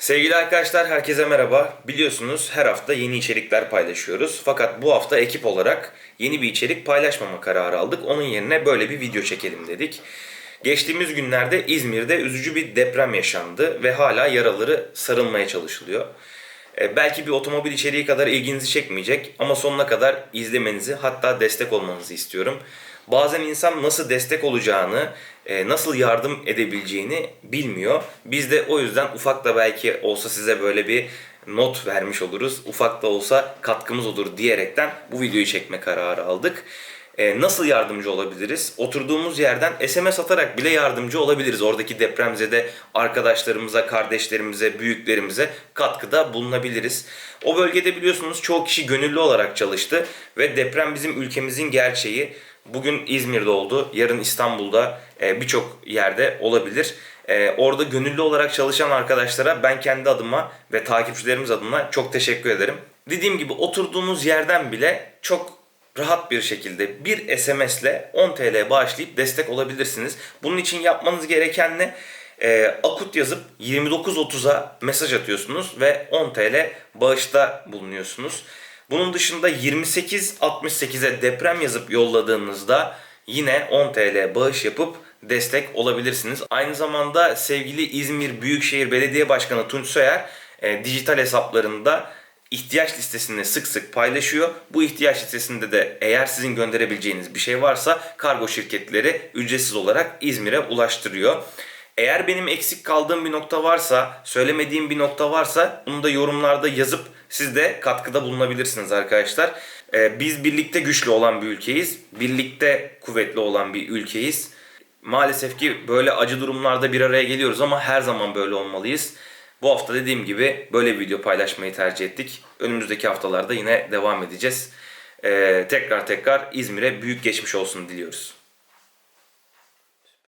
Sevgili arkadaşlar herkese merhaba. Biliyorsunuz her hafta yeni içerikler paylaşıyoruz. Fakat bu hafta ekip olarak yeni bir içerik paylaşmama kararı aldık. Onun yerine böyle bir video çekelim dedik. Geçtiğimiz günlerde İzmir'de üzücü bir deprem yaşandı ve hala yaraları sarılmaya çalışılıyor. E, belki bir otomobil içeriği kadar ilginizi çekmeyecek ama sonuna kadar izlemenizi hatta destek olmanızı istiyorum. Bazen insan nasıl destek olacağını, e, nasıl yardım edebileceğini bilmiyor. Biz de o yüzden ufak da belki olsa size böyle bir not vermiş oluruz. Ufak da olsa katkımız olur diyerekten bu videoyu çekme kararı aldık. E, nasıl yardımcı olabiliriz? Oturduğumuz yerden SMS atarak bile yardımcı olabiliriz. Oradaki depremzede arkadaşlarımıza, kardeşlerimize, büyüklerimize katkıda bulunabiliriz. O bölgede biliyorsunuz çoğu kişi gönüllü olarak çalıştı ve deprem bizim ülkemizin gerçeği. Bugün İzmir'de oldu, yarın İstanbul'da e, birçok yerde olabilir. E, orada gönüllü olarak çalışan arkadaşlara ben kendi adıma ve takipçilerimiz adına çok teşekkür ederim. Dediğim gibi oturduğunuz yerden bile çok rahat bir şekilde bir SMS ile 10 TL bağışlayıp destek olabilirsiniz. Bunun için yapmanız gereken ne? Ee, akut yazıp 29.30'a mesaj atıyorsunuz ve 10 TL bağışta bulunuyorsunuz. Bunun dışında 28.68'e deprem yazıp yolladığınızda yine 10 TL bağış yapıp destek olabilirsiniz. Aynı zamanda sevgili İzmir Büyükşehir Belediye Başkanı Tunç Soyer e, dijital hesaplarında ihtiyaç listesini sık sık paylaşıyor. Bu ihtiyaç listesinde de eğer sizin gönderebileceğiniz bir şey varsa kargo şirketleri ücretsiz olarak İzmir'e ulaştırıyor. Eğer benim eksik kaldığım bir nokta varsa, söylemediğim bir nokta varsa bunu da yorumlarda yazıp siz de katkıda bulunabilirsiniz arkadaşlar. Ee, biz birlikte güçlü olan bir ülkeyiz. Birlikte kuvvetli olan bir ülkeyiz. Maalesef ki böyle acı durumlarda bir araya geliyoruz ama her zaman böyle olmalıyız. Bu hafta dediğim gibi böyle bir video paylaşmayı tercih ettik. Önümüzdeki haftalarda yine devam edeceğiz. Ee, tekrar tekrar İzmir'e büyük geçmiş olsun diliyoruz.